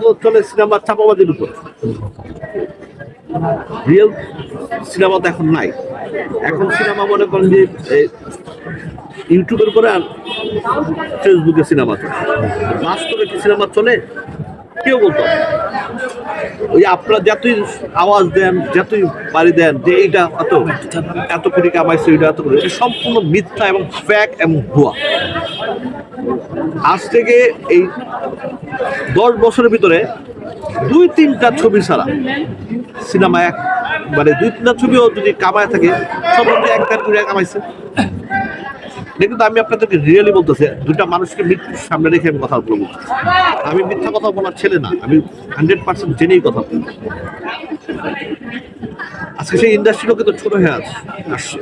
তো চলে সিনেমা চাপাবাজির উপর। রিয়েল সিনেমা তো এখন নাই। এখন সিনেমা মনে করেন যে ইউটিউবের উপরে আর ফেসবুকে সিনেমা চলে। বাস্তবে কি সিনেমা চলে? কেউ বলতো ওই আপনারা যতই আওয়াজ দেন, যতই বাড়ি দেন, যে এইটা এত এত কোটি কামাইছে এটা এত কোটি সম্পূর্ণ মিথ্যা এবং ফ্যাক এবং ভুয়া। আজ থেকে এই দশ বছরের ভিতরে দুই তিনটা ছবি ছাড়া সিনেমা এক মানে দুই তিনটা ছবিও যদি কামায় থাকে সব এক দেড় টাকা কামাইছে। কিন্তু আমি আপনাদেরকে রিয়েলি বলতেছি, দুইটা মানুষকে মৃত্যুর সামনে রেখে আমি কথা বলব। আমি মিথ্যা কথা বলার ছেলে না, আমি হান্ড্রেড পার্সেন্ট জেনেই কথা বলব। আজকে সেই ইন্ডাস্ট্রিও কিন্তু ছোট হয়ে আসছে।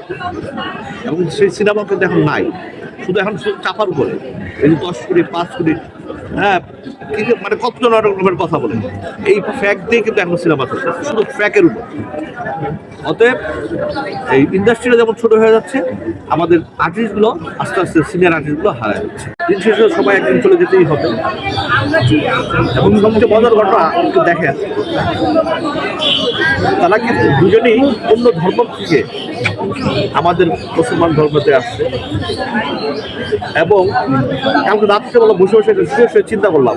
এবং সেই সিনেমা কিন্তু এখন নাই। শুধু এখন শুধু চাপার উপরে। এই দশ কোটি, পাঁচ কোটি হ্যাঁ মানে কতজন অনেক রকমের কথা বলে এই ফ্যাক দিয়ে কিন্তু এখন সিনেমা চলছে, শুধু ফ্যাকের উপর। অতএব এই ইন্ডাস্ট্রিটা যেমন ছোট হয়ে যাচ্ছে, আমাদের আর্টিস্টগুলো আস্তে আস্তে সিনিয়র আর্টিস্টগুলো হারা যাচ্ছে। দিন শেষে সবাই একদিন চলে যেতেই হবে। এবং সবচেয়ে মজার ঘটনা একটু দেখেন। তারা কিন্তু দুজনেই অন্য ধর্ম থেকে আমাদের মুসলমান ধর্মতে আসছে। এবং কালকে রাত্রে বেলা বসে বসে শুয়ে শুয়ে চিন্তা করলাম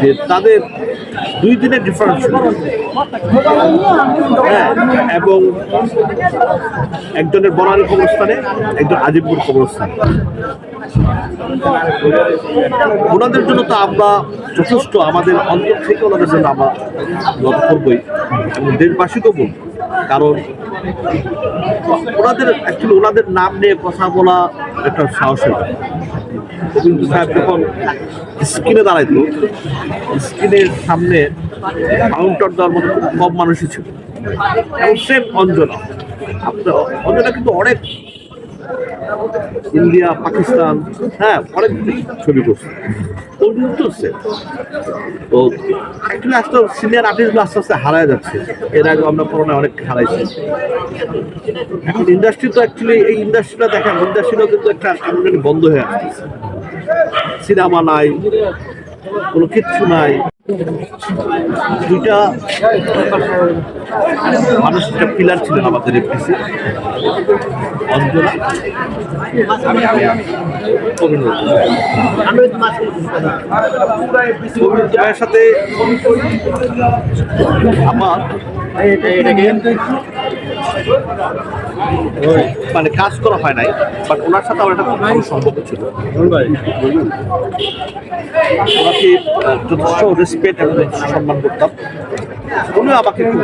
যে তাদের দুই দিনের ডিফারেন্স ছিল। হ্যাঁ এবং একজনের বনানী কবরস্থানে, একজন আজিমপুর কবরস্থানে। ওনাদের জন্য তো আমরা যথেষ্ট, আমাদের অন্তর থেকে ওনাদের জন্য আমরা নত করবই। এবং দেশবাসীকেও বলব, কারণ ওনাদের অ্যাকচুয়ালি ওনাদের নাম নিয়ে কথা বলা একটা সাহসের। রবীন্দ্র সাহেব যখন স্ক্রিনে দাঁড়াইতো, স্ক্রিনের সামনে কাউন্টার দেওয়ার মতো খুব কম মানুষই ছিল। এবং সেম অঞ্জনা। আপনার অঞ্জনা কিন্তু অনেক ইন্ডিয়া, পাকিস্তান হ্যাঁ অনেক ছবি করছে। তো কিন্তু তো অ্যাকচুয়ালি আস্তে সিনিয়র আর্টিস্টগুলো আস্তে আস্তে হারায় যাচ্ছে। এর আগে আমরা করোনা অনেক হারাইছি। এখন ইন্ডাস্ট্রি তো অ্যাকচুয়ালি এই ইন্ডাস্ট্রিটা দেখেন ইন্ডাস্ট্রিটাও কিন্তু একটা বন্ধ হয়ে আসছে সিনেমা নাই, কোনো কিচ্ছু নাই। দুইটা মানুষ একটা পিলার ছিলেন আমাদের এফপিসি অঞ্জনা সাথে আমার মানে কাজ করা হয় নাই বাট ওনার সাথে আমার একটা খুব ভালো সম্পর্ক ছিল। ওনাকে যথেষ্ট রেসপেক্ট এবং সম্মান করতাম। উনিও আমাকে খুব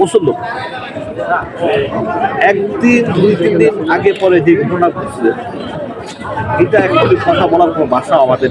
পছন্দ। একদিন দুই তিন দিন আগে পরে যে ঘটনা ঘটছে এটা একচুয়ালি কথা বলার কোনো ভাষা আমাদের